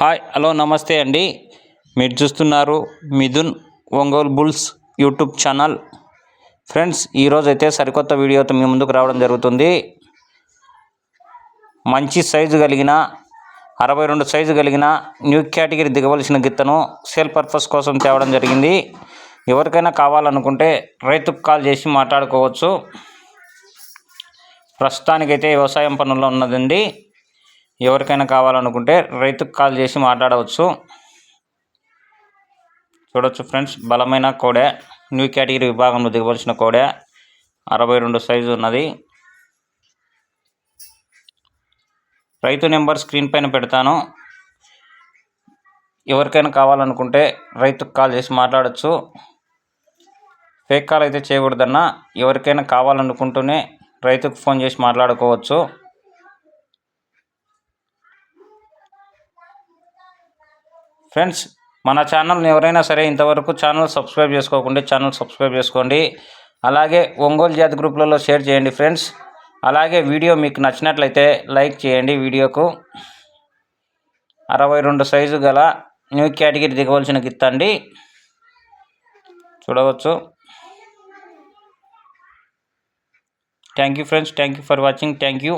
Hi hello నమస్తే అండి. మీరు చూస్తున్నారు Mithun Ongole bulls YouTube channel. Friends ఈరోజు అయితే సరికొత్త వీడియోతో మీ ముందుకు రావడం జరుగుతుంది. మంచి సైజు కలిగిన అరవై రెండు సైజు కలిగిన న్యూ కేటగిరీ దిగవలసిన గిత్తను సేల్ పర్పస్ కోసం తేవడం జరిగింది. ఎవరికైనా కావాలనుకుంటే రైతుకు కాల్ చేసి మాట్లాడుకోవచ్చు. ప్రస్తుతానికైతే వ్యవసాయం పనుల్లో ఉన్నదండి. ఎవరికైనా కావాలనుకుంటే రైతుకు కాల్ చేసి మాట్లాడవచ్చు. చూడొచ్చు ఫ్రెండ్స్ బలమైన కోడె న్యూ కేటగిరీ విభాగంలో దిగవలసిన కోడె. అరవై రెండు సైజు ఉన్నది. రైతు నెంబర్ స్క్రీన్ పైన పెడతాను. ఎవరికైనా కావాలనుకుంటే రైతుకు కాల్ చేసి మాట్లాడచ్చు. ఫేక్ కాల్ అయితే చేయకూడదన్నా ఎవరికైనా కావాలనుకుంటూనే రైతుకు ఫోన్ చేసి మాట్లాడుకోవచ్చు. ఫ్రెండ్స్ మన ఛానల్ని ఎవరైనా సరే ఇంతవరకు ఛానల్ సబ్స్క్రైబ్ చేసుకోకుండా ఛానల్ సబ్స్క్రైబ్ చేసుకోండి. అలాగే ఒంగోలు జాతి గ్రూప్లలో షేర్ చేయండి ఫ్రెండ్స్. అలాగే వీడియో మీకు నచ్చినట్లయితే లైక్ చేయండి వీడియోకు. అరవై రెండు సైజు గల న్యూ కేటగిరీ దిగవలసిన గిత్తండి చూడవచ్చు. Thank you friends thank you for watching thank you.